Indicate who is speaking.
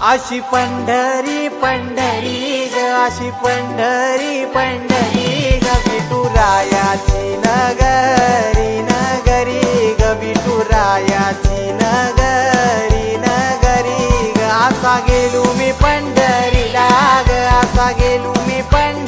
Speaker 1: अशी पंढरी पंढरी ग अशी पंढरी पंढरी ग विठुरायाची नगरी नगरी ग विठुरायाची नगरी नगरी ग. असा गेलो मी पंढरीला ग असा गेलो मी पंढरी